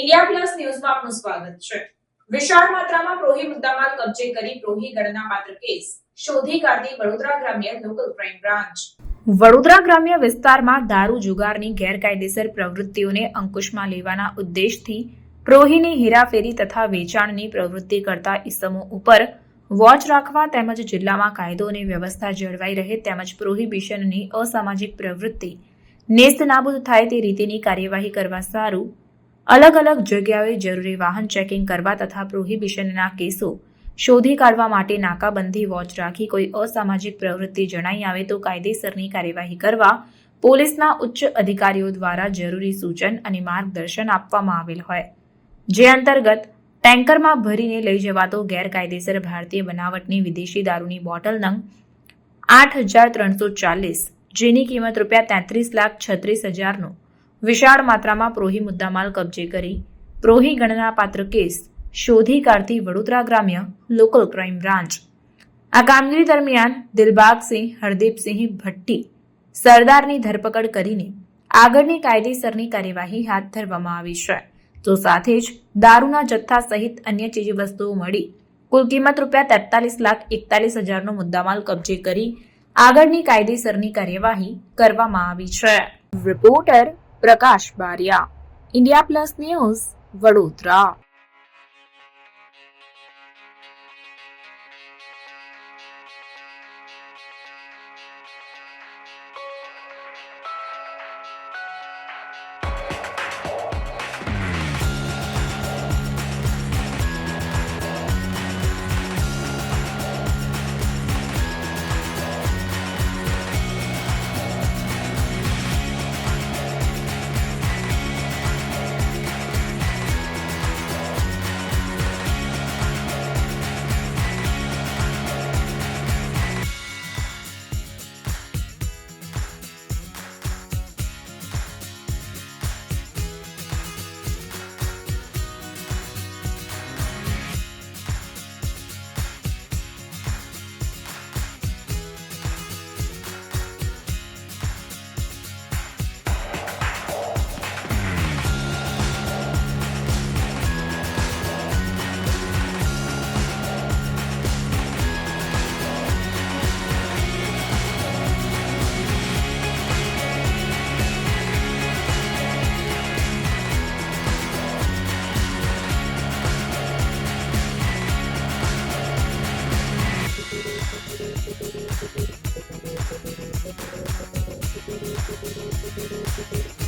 India plus ન્યૂઝમાં આપનું સ્વાગત છે. વિશાળ માત્રામાં પ્રોહી મુદ્દામાલ કબજે કરી પ્રોહી ગણના પાત્ર કેસ શોધી કાઢતી વડોદરા ગ્રામ્ય લોકલ ક્રાઇમ બ્રાન્ચ. વડોદરા ગ્રામ્ય વિસ્તારમાં દારૂ જુગારની ગેરકાયદેસર પ્રવૃત્તિઓને અંકુશમાં લેવાના ઉદ્દેશથી પ્રોહીની હેરાફેરી તથા વેચાણની પ્રવૃત્તિ કરતા ઇસમો ઉપર વોચ રાખવા તેમજ જિલ્લામાં કાયદો અને વ્યવસ્થા જળવાઈ રહે તેમજ પ્રોહિબિશનની અસામાજિક પ્રવૃત્તિ નેસ્ત નાબૂદ થાય તે રીતેની કાર્યવાહી કરવા સારું અલગ અલગ જગ્યાએ જરૂરી વાહન ચેકિંગ કરવા તથા પ્રોહિબિશનના કેસો શોધી કાઢવા માટે નાકાબંધી વોચ રાખી કોઈ અસામાજિક પ્રવૃત્તિ જણાઈ આવે તો કાયદેસરની કાર્યવાહી કરવા પોલીસના ઉચ્ચ અધિકારીઓ દ્વારા જરૂરી સૂચન અને માર્ગદર્શન આપવામાં આવેલ હોય. જે અંતર્ગત, ટેન્કરમાં ભરીને લઈ જવાતો ગેરકાયદેસર ભારતીય બનાવટની વિદેશી દારૂની બોટલ નંગ આઠ હજાર ત્રણસો ચાલીસ, જેની કિંમત રૂપિયા તેત્રીસ લાખ છત્રીસ હજારનો વિશાળ માત્રામાં પ્રોહી મુદ્દામાલ કબજે કરી. પ્રોહી ગણના પાત્ર કેસ, શોધી કાઢતી વડોદરા ગ્રામ્ય લોકલ ક્રાઇમ બ્રાન્ચ. આ કામગીરી દરમિયાન દિલબાગસિંહ, હરદીપસિંહ ભટ્ટી સરદારની ધરપકડ કરીને આગળની કાયદેસરની કાર્યવાહી હાથ ધરવામાં આવી છે. તો સાથે જ દારૂના જથ્થા સહિત અન્ય ચીજવસ્તુઓ મળી કુલ કિંમત રૂપિયા તેતાલીસ લાખ એકતાલીસ હજારનો મુદ્દામાલ કબજે કરી આગળની કાયદેસરની કાર્યવાહી કરવામાં આવી છે. Reporter Prakash Baria India plus news Vadodara. Thank you.